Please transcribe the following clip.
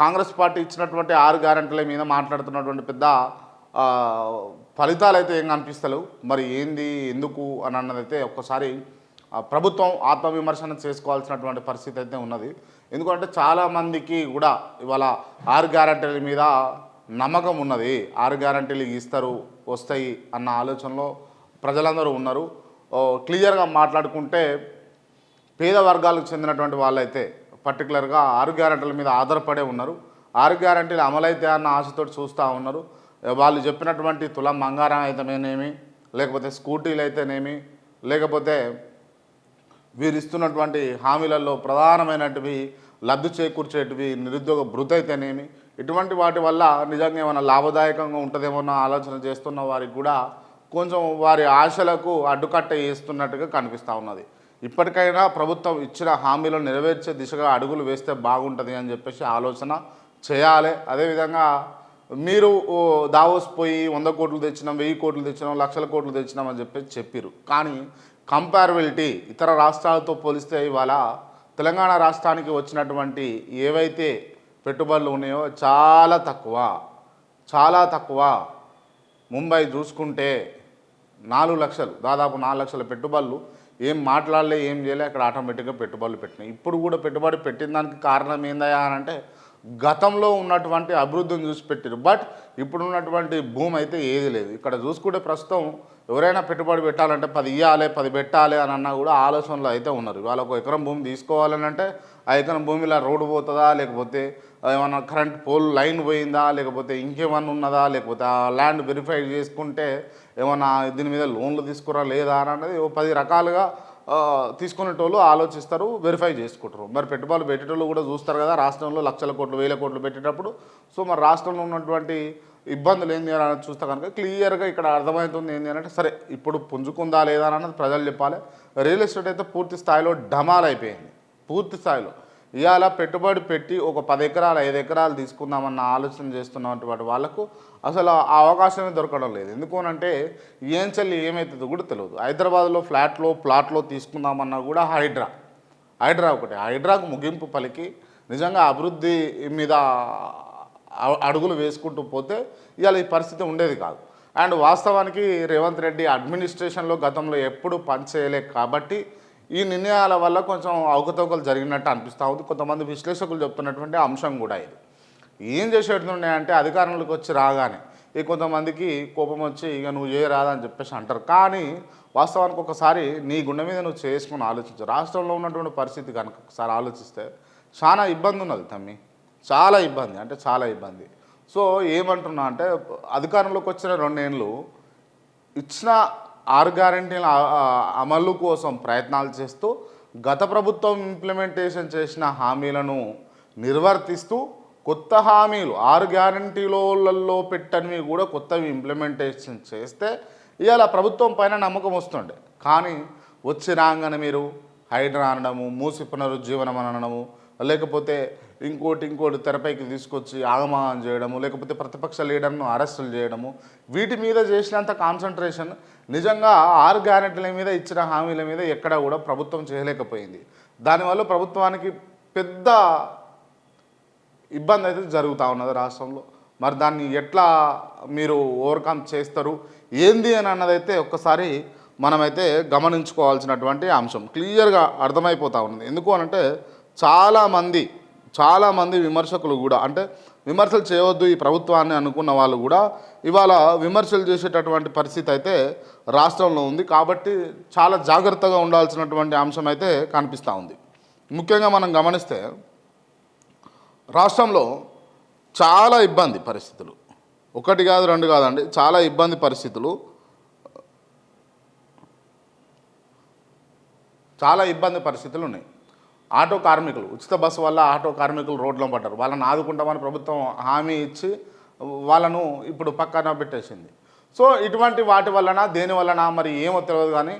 Congress party ఇచ్చినటువంటి ఆరు గ్యారెంటీల మీద మాట్లాడుతున్నటువంటి పెద్ద ఫలితాలు అయితే ఏం కనిపిస్తలేవు. మరి ఏంది ఎందుకు అని అన్నదైతే ఒక్కసారి ప్రభుత్వం ఆత్మవిమర్శన చేసుకోవాల్సినటువంటి పరిస్థితి అయితే ఉన్నది. ఎందుకంటే చాలామందికి కూడా ఇవాళ ఆరు గ్యారెంటీల మీద నమ్మకం ఉన్నది. ఆరు గ్యారెంటీలు ఇస్తారు వస్తాయి అన్న ఆలోచనలో ప్రజలందరూ ఉన్నారు. క్లియర్గా మాట్లాడుకుంటే పేద వర్గాలకు చెందినటువంటి వాళ్ళైతే పర్టికులర్గా ఆరు గ్యారంటీల మీద ఆధారపడే ఉన్నారు. ఆరు గ్యారంటీలు అమలైతే అన్న ఆశతో చూస్తూ ఉన్నారు. వాళ్ళు చెప్పినటువంటి తులం బంగారం అయితేనేమి లేకపోతే స్కూటీలు అయితేనేమి లేకపోతే వీరు ఇస్తున్నటువంటి హామీలలో ప్రధానమైనటివి లబ్ధి చేకూర్చేటివి నిరుద్యోగ భృతి అయితేనేమి ఇటువంటి వాటి వల్ల నిజంగా ఏమైనా లాభదాయకంగా ఉంటుందేమో ఆలోచన చేస్తున్న వారికి కూడా కొంచెం వారి ఆశలకు అడ్డుకట్ట వేస్తున్నట్టుగా కనిపిస్తూ ఉన్నది. ఇప్పటికైనా ప్రభుత్వం ఇచ్చిన హామీలను నెరవేర్చే దిశగా అడుగులు వేస్తే బాగుంటుంది అని చెప్పేసి ఆలోచన చేయాలి. అదేవిధంగా మీరు దావోస్ పోయి వంద కోట్లు తెచ్చినాం వెయ్యి కోట్లు తెచ్చినాం లక్షల కోట్లు తెచ్చినాం అని చెప్పేసి చెప్పారు కానీ కంపారబిలిటీ ఇతర రాష్ట్రాలతో పోలిస్తే ఇవాళ తెలంగాణ రాష్ట్రానికి వచ్చినటువంటి ఏవైతే పెట్టుబడులు ఉన్నాయో చాలా తక్కువ చాలా తక్కువ. ముంబై చూసుకుంటే నాలుగు లక్షలు దాదాపు నాలుగు లక్షల పెట్టుబడులు ఏం మాట్లాడలే ఏం చేయలే అక్కడ ఆటోమేటిక్గా పెట్టుబడులు పెట్టినాయి. ఇప్పుడు కూడా పెట్టుబడి పెట్టిన దానికి కారణం ఏందయ్యా అని అంటే గతంలో ఉన్నటువంటి అభివృద్ధిని చూసి పెట్టారు. బట్ ఇప్పుడు ఉన్నటువంటి భూమి అయితే ఏది లేదు. ఇక్కడ చూసుకుంటే ప్రస్తుతం ఎవరైనా పెట్టుబడి పెట్టాలంటే పది ఇవ్వాలి పది పెట్టాలి అని అన్నా కూడా ఆలోచనలో అయితే ఉన్నారు. ఇవాళ ఒక ఎకరం భూమి తీసుకోవాలని అంటే ఆ ఎకరం భూమిలో రోడ్డు పోతుందా లేకపోతే ఏమన్నా కరెంట్ పోల్ లైన్ పోయిందా లేకపోతే ఇంకేమన్నా ఉన్నదా లేకపోతే ఆ ల్యాండ్ వెరిఫై చేసుకుంటే ఏమన్నా దీని మీద లోన్లు తీసుకురా లేదా అని అన్నది ఓ పది రకాలుగా తీసుకునేటోళ్ళు ఆలోచిస్తారు వెరిఫై చేసుకుంటారు. మరి పెట్టుబడులు పెట్టేటోళ్ళు కూడా చూస్తారు కదా రాష్ట్రంలో లక్షల కోట్లు వేల కోట్లు పెట్టేటప్పుడు. సో మరి రాష్ట్రంలో ఉన్నటువంటి ఇబ్బందులు ఏంది అని చూస్తే కనుక క్లియర్గా ఇక్కడ అర్థమవుతుంది ఏంది అంటే సరే ఇప్పుడు పుంజుకుందా లేదా అన్నది ప్రజలు చెప్పాలి. రియల్ ఎస్టేట్ అయితే పూర్తి స్థాయిలో డమాల్ అయిపోయింది. పూర్తి స్థాయిలో. ఇవాళ పెట్టుబడి పెట్టి ఒక పది ఎకరాలు ఐదు ఎకరాలు తీసుకుందామన్న ఆలోచన చేస్తున్నటువంటి వాళ్ళకు అసలు ఆ అవకాశమే దొరకడం లేదు. ఎందుకు అంటే ఏం చెల్లి ఏమవుతుందో కూడా తెలియదు. హైదరాబాద్లో ఫ్లాట్లో ప్లాట్లో తీసుకుందామన్నా కూడా హైడ్రా. హైడ్రా ఒకటి. హైడ్రాకు ముగింపు పలికి నిజంగా అభివృద్ధి మీద అడుగులు వేసుకుంటూ పోతే ఇవాళ ఈ పరిస్థితి ఉండేది కాదు. అండ్ వాస్తవానికి రేవంత్ రెడ్డి అడ్మినిస్ట్రేషన్లో గతంలో ఎప్పుడు పనిచేయలేదు కాబట్టి ఈ నిర్ణయాల వల్ల కొంచెం అవకతవకలు జరిగినట్టు అనిపిస్తూ ఉంది. కొంతమంది విశ్లేషకులు చెప్తున్నటువంటి అంశం కూడా ఇది. ఏం చేసేటుండే అంటే అధికారంలోకి వచ్చి రాగానే ఈ కొంతమందికి కోపం వచ్చి ఇక నువ్వు చేయరాదని చెప్పేసి అంటారు. కానీ వాస్తవానికి ఒకసారి నీ గుండె మీద నువ్వు చేసుకుని ఆలోచించు. రాష్ట్రంలో ఉన్నటువంటి పరిస్థితి కనుక ఒకసారి ఆలోచిస్తే చాలా ఇబ్బంది ఉన్నది తమ్మి. చాలా ఇబ్బంది అంటే చాలా ఇబ్బంది. సో ఏమంటున్నా అంటే అధికారంలోకి వచ్చిన రెండేళ్ళు ఇచ్చిన ఆరు గ్యారంటీల అమలు కోసం ప్రయత్నాలు చేస్తూ గత ప్రభుత్వం ఇంప్లిమెంటేషన్ చేసిన హామీలను నిర్వర్తిస్తూ కొత్త హామీలు ఆరు గ్యారంటీలలో పెట్టనివి కూడా కొత్తవి ఇంప్లిమెంటేషన్ చేస్తే ఇవాళ ప్రభుత్వం పైన నమ్మకం వస్తుండే. కానీ వచ్చి రాగానే మీరు హైడ్రా అనడము మూసి పునరుజ్జీవనం అనడము లేకపోతే ఇంకోటి ఇంకోటి తెరపైకి తీసుకొచ్చి ఆగమానం చేయడము లేకపోతే ప్రతిపక్ష లీడర్ను అరెస్టులు చేయడము వీటి మీద చేసినంత కాన్సన్ట్రేషన్ నిజంగా ఆరు గ్యారెంటీల మీద ఇచ్చిన హామీల మీద ఎక్కడా కూడా ప్రభుత్వం చేయలేకపోయింది. దానివల్ల ప్రభుత్వానికి పెద్ద ఇబ్బంది అయితే జరుగుతూ ఉన్నది రాష్ట్రంలో. మరి దాన్ని ఎట్లా మీరు ఓవర్కమ్ చేస్తారు? ఏంది అని అన్నదైతే ఒక్కసారి మనమైతే గమనించుకోవాల్సినటువంటి అంశం. క్లియర్గా అర్థమైపోతూ ఉన్నది. ఎందుకు అనంటే చాలామంది చాలామంది విమర్శకులు కూడా అంటే విమర్శలు చేయవద్దు ఈ ప్రభుత్వాన్ని అనుకున్న వాళ్ళు కూడా. ఇవాళ విమర్శలు చేసేటటువంటి పరిస్థితి అయితే రాష్ట్రంలో ఉంది. కాబట్టి చాలా జాగ్రత్తగా ఉండాల్సినటువంటి అంశం అయితే కనిపిస్తూ ఉంది. ముఖ్యంగా మనం గమనిస్తే రాష్ట్రంలో చాలా ఇబ్బంది పరిస్థితులు. ఒకటి కాదు రెండు కాదండి చాలా ఇబ్బంది పరిస్థితులు. చాలా ఇబ్బంది పరిస్థితులు ఉన్నాయి. ఆటో కార్మికులు ఉచిత బస్సు వల్ల ఆటో కార్మికులు రోడ్లో పడ్డారు. వాళ్ళని ఆదుకుంటామని ప్రభుత్వం హామీ ఇచ్చి వాళ్ళను ఇప్పుడు పక్కన పెట్టేసింది. సో ఇటువంటి వాటి వలన దేని వలన మరి ఏమో తెలియదు కానీ